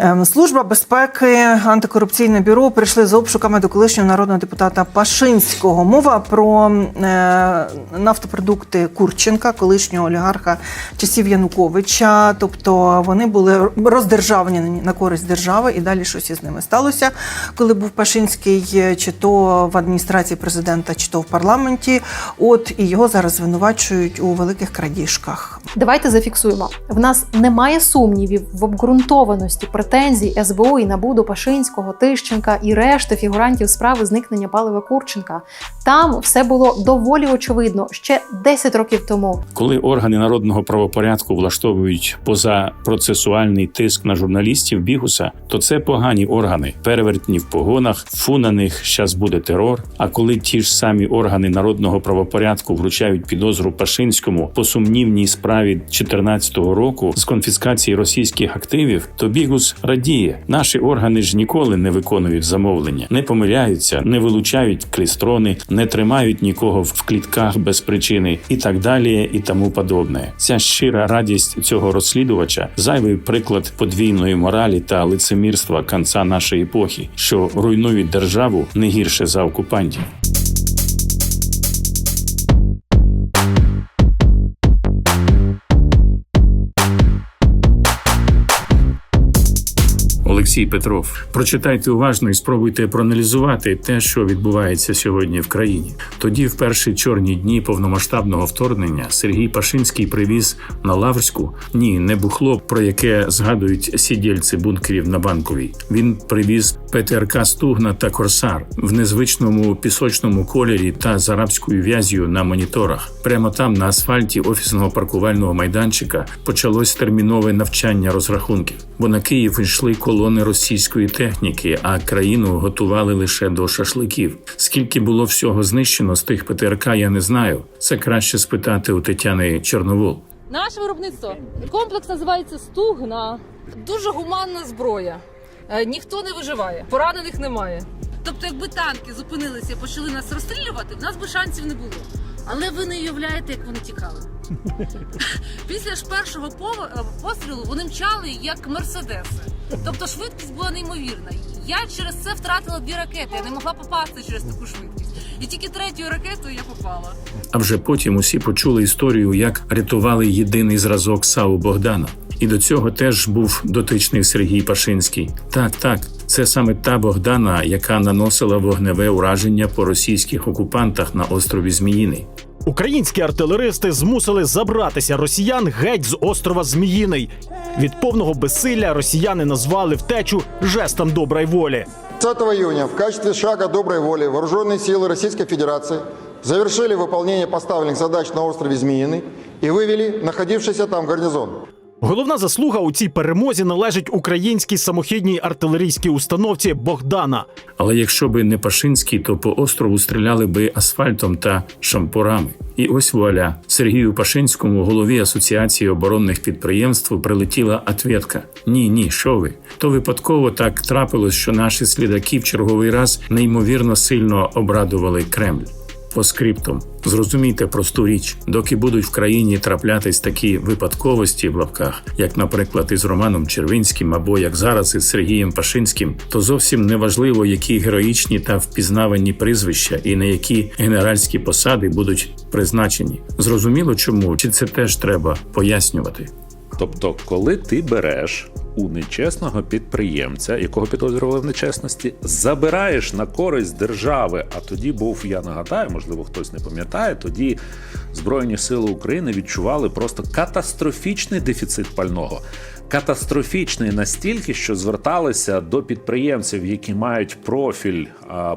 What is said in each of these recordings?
Ем, Служба безпеки антикорупційне бюро прийшли з обшуками до колишнього народного депутата Пашинського. Мова про е, нафтопродукти Курченка, колишнього олігарха часів Януковича. Тобто вони були роздержавлені на користь держави, і далі щось із ними сталося. Коли був Пашинський, е, чи то в адміністрації президента, чи то в парламенті. От і його зараз звинувачують у великих крадіжках. Давайте зафіксуємо. В нас немає сумнівів в обґрунтованості претензій СБУ і НАБУ до Пашинського, Тищенка і решти фігурантів справи зникнення палива Курченка. Там все було доволі очевидно ще 10 років тому. Коли органи народного правопорядку влаштовують позапроцесуальний тиск на журналістів бігуса, то це погані органи, перевертні в погонах, фу на них щас буде терор. А коли ті ж самі органи народного правопорядку вручають підозру Пашинському по сумнівній справі 2014 року з конфіскації російських активів, то бігус радіє. Наші органи ж ніколи не виконують замовлення, не помиляються, не вилучають клістрони, не тримають нікого в клітках без причини і так далі, і тому подобне. Ця щира радість цього розслідувача зайвий приклад подвійної моралі та лицемірства конца нашої епохи, що руйнують державу не гірше за окупантів. Олексій Петров, прочитайте уважно і спробуйте проаналізувати те, що відбувається сьогодні в країні. Тоді, в перші чорні дні повномасштабного вторгнення, Сергій Пашинський привіз на Лаврську ні, не бухло, про яке згадують сідільці бункерів на банковій. Він привіз ПТРК Стугна та Корсар в незвичному пісочному кольорі та з арабською в'язю на моніторах. Прямо там, на асфальті офісного паркувального майданчика, почалось термінове навчання розрахунків, бо на Київ йшли колони російської техніки, а країну готували лише до шашликів. Скільки було всього знищено з тих ПТРК, я не знаю. Це краще спитати у Тетяни Чорновол. Наше виробництво. Комплекс називається Стугна. Дуже гуманна зброя. Е, Ніхто не виживає, поранених немає. Тобто, якби танки зупинилися і почали нас розстрілювати, в нас би шансів не було. Але ви не уявляєте, як вони тікали. Після ж першого е, пострілу вони мчали як мерседеси. Тобто швидкість була неймовірна. Я через це втратила дві ракети. Я не могла попасти через таку швидкість. І тільки третьою ракетою я попала. А вже потім усі почули історію, як рятували єдиний зразок САУ Богдана. І до цього теж був дотичний Сергій Пашинський. Так, так, це саме та Богдана, яка наносила вогневе ураження по російських окупантах на острові Зміїний. Українські артилеристи змусили забратися росіян геть з острова Зміїний. Від повного безсилля росіяни назвали втечу жестом доброї волі. 20 июня в качестве шага доброй воли вооруженные силы Российской Федерации завершили выполнение поставленных задач на острове Змеиный и вывели находившийся там гарнизон. Головна заслуга у цій перемозі належить українській самохідній артилерійській установці Богдана. Але якщо би не Пашинський, то по острову стріляли би асфальтом та шампурами. І ось вуаля Сергію Пашинському, голові Асоціації оборонних підприємств, прилетіла ответка. Ні, ні, що ви? То випадково так трапилось, що наші слідаки в черговий раз неймовірно сильно обрадували Кремль. По скриптум зрозумійте просту річ, доки будуть в країні траплятись такі випадковості в лапках, як, наприклад, із Романом Червинським або як зараз із Сергієм Пашинським, то зовсім не важливо, які героїчні та впізнавані прізвища і на які генеральські посади будуть призначені. Зрозуміло, чому чи це теж треба пояснювати. Тобто, коли ти береш у нечесного підприємця, якого підозрювали в нечесності, забираєш на користь держави, а тоді був, я нагадаю, можливо, хтось не пам'ятає, тоді Збройні Сили України відчували просто катастрофічний дефіцит пального. Катастрофічний настільки, що зверталися до підприємців, які мають профіль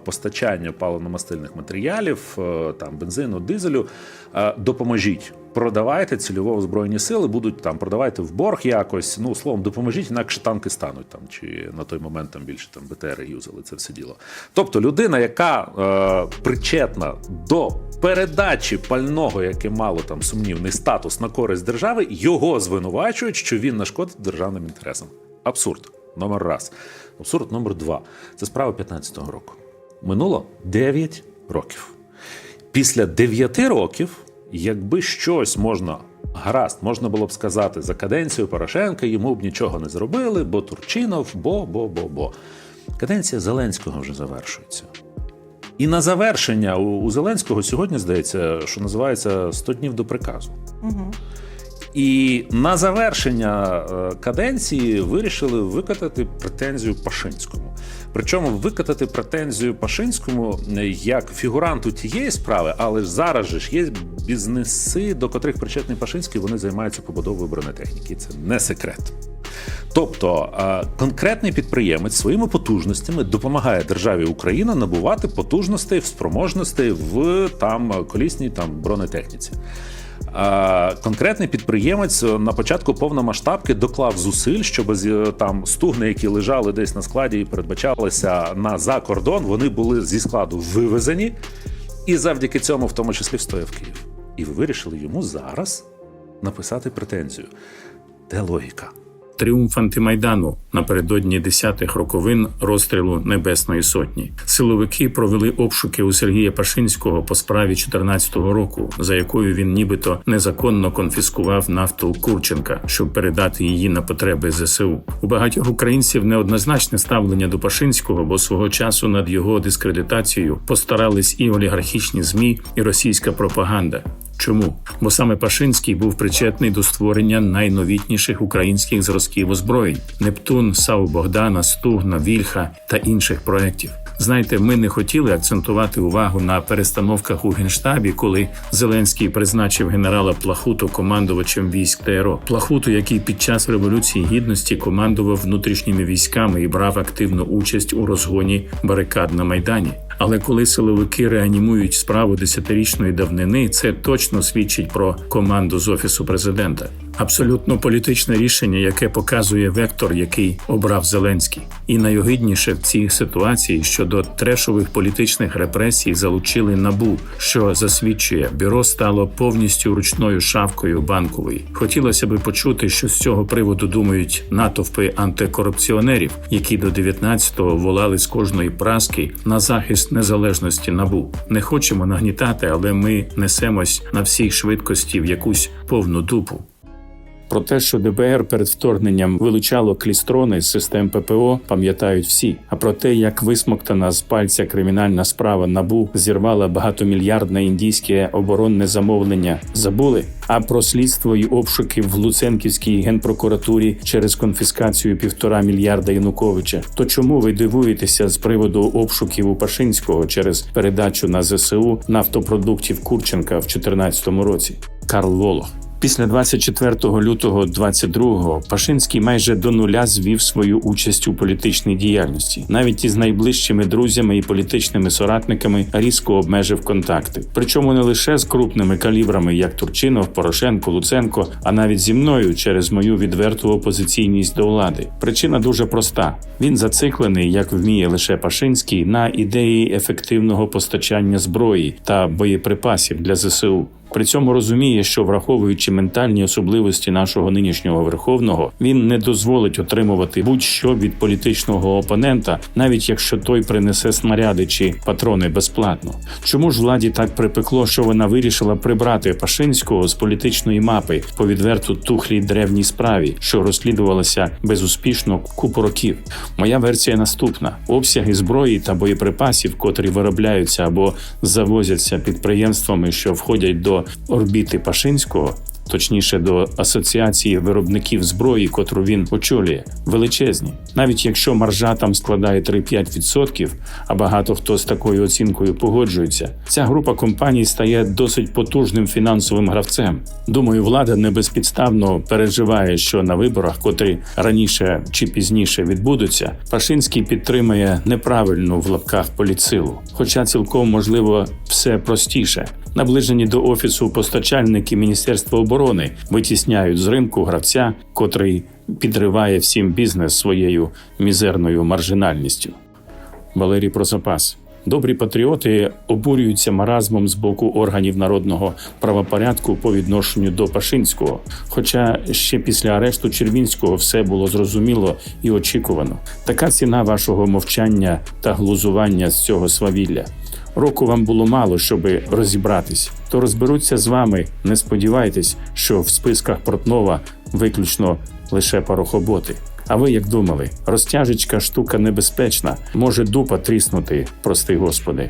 постачання паливно-мастильних матеріалів, е, там бензину, дизелю. е, Допоможіть, продавайте цільово в збройні сили, будуть там продавайте в борг якось. Ну словом, допоможіть, інакше танки стануть там, чи на той момент там більше там БТРи юзали це все діло. Тобто людина, яка е, причетна до передачі пального, яке мало там сумнівний статус на користь держави, його звинувачують, що він нашкодить державним інтересам. Абсурд. Номер раз. Абсурд номер два. Це справа 15-го року. Минуло 9 років. Після 9 років, якби щось можна Гаразд, можна було б сказати, за каденцію Порошенка йому б нічого не зробили, бо Турчинов, бо, бо, бо, бо. Каденція Зеленського вже завершується. І на завершення у, Зеленського сьогодні здається, що називається 100 днів до приказу. Угу. І на завершення е, каденції вирішили викатати претензію Пашинському. Причому викатати претензію Пашинському е, як фігуранту тієї справи, але зараз же ж є бізнеси, до котрих причетний Пашинський, вони займаються побудовою бронетехніки. Це не секрет. Тобто е, конкретний підприємець своїми потужностями допомагає державі Україна набувати потужностей в спроможностей в там колісній там бронетехніці. Е, Конкретний підприємець на початку повномасштабки доклав зусиль, щоб з- там стугни, які лежали десь на складі і передбачалися на за кордон, вони були зі складу вивезені, і завдяки цьому, в тому числі, встояв Київ. І ви вирішили йому зараз написати претензію. Де логіка? Тріумф антимайдану напередодні десятих роковин розстрілу Небесної Сотні. Силовики провели обшуки у Сергія Пашинського по справі 14-го року, за якою він нібито незаконно конфіскував нафту Курченка, щоб передати її на потреби ЗСУ. У багатьох українців неоднозначне ставлення до Пашинського, бо свого часу над його дискредитацією постарались і олігархічні змі, і російська пропаганда. Чому? Бо саме Пашинський був причетний до створення найновітніших українських зразків озброєнь: Нептун, САУ Богдана, Стугна, Вільха та інших проєктів. Знаєте, ми не хотіли акцентувати увагу на перестановках у генштабі, коли Зеленський призначив генерала Плахуту командувачем військ ТРО. Плахуту, який під час революції гідності командував внутрішніми військами і брав активну участь у розгоні барикад на майдані. Але коли силовики реанімують справу десятирічної давнини, це точно свідчить про команду з офісу президента. Абсолютно політичне рішення, яке показує вектор, який обрав Зеленський. І найогидніше в цій ситуації, що до трешових політичних репресій залучили набу, що засвідчує, бюро стало повністю ручною шавкою банкової. Хотілося би почути, що з цього приводу думають натовпи антикорупціонерів, які до 19-го волали з кожної праски на захист незалежності набу. Не хочемо нагнітати, але ми несемось на всій швидкості в якусь повну дупу. Про те, що ДБР перед вторгненням вилучало клістрони з систем ППО, пам'ятають всі. А про те, як висмоктана з пальця кримінальна справа набу зірвала багатомільярдне індійське оборонне замовлення, забули. А про слідство і обшуки в Луценківській генпрокуратурі через конфіскацію півтора мільярда Януковича. То чому ви дивуєтеся з приводу обшуків у Пашинського через передачу на ЗСУ нафтопродуктів Курченка в 2014 році? Карл Волох. Після 24 лютого 22-го Пашинський майже до нуля звів свою участь у політичній діяльності. Навіть із найближчими друзями і політичними соратниками різко обмежив контакти. Причому не лише з крупними калібрами, як Турчинов, Порошенко, Луценко, а навіть зі мною через мою відверту опозиційність до влади. Причина дуже проста: він зациклений, як вміє лише Пашинський, на ідеї ефективного постачання зброї та боєприпасів для ЗСУ. При цьому розуміє, що враховуючи ментальні особливості нашого нинішнього верховного, він не дозволить отримувати будь-що від політичного опонента, навіть якщо той принесе снаряди чи патрони безплатно. Чому ж владі так припекло, що вона вирішила прибрати Пашинського з політичної мапи по відверту тухлій древній справі, що розслідувалася безуспішно купу років? Моя версія наступна: обсяги зброї та боєприпасів, котрі виробляються або завозяться підприємствами, що входять до орбіти Пашинського. Точніше до асоціації виробників зброї, котру він очолює, величезні. Навіть якщо маржа там складає 3-5%, а багато хто з такою оцінкою погоджується, ця група компаній стає досить потужним фінансовим гравцем. Думаю, влада не безпідставно переживає, що на виборах, котрі раніше чи пізніше відбудуться, Пашинський підтримує неправильну в лапках політсилу. Хоча цілком можливо все простіше. Наближені до офісу постачальники Міністерства оборони витісняють з ринку гравця, котрий підриває всім бізнес своєю мізерною маржинальністю. Валерій про запас. Добрі патріоти обурюються маразмом з боку органів народного правопорядку по відношенню до Пашинського. Хоча ще після арешту Червінського все було зрозуміло і очікувано. Така ціна вашого мовчання та глузування з цього свавілля. Року вам було мало, щоби розібратись. То розберуться з вами. Не сподівайтесь, що в списках Портнова виключно лише порохоботи. А ви як думали, розтяжечка штука небезпечна, може дупа тріснути, прости господи.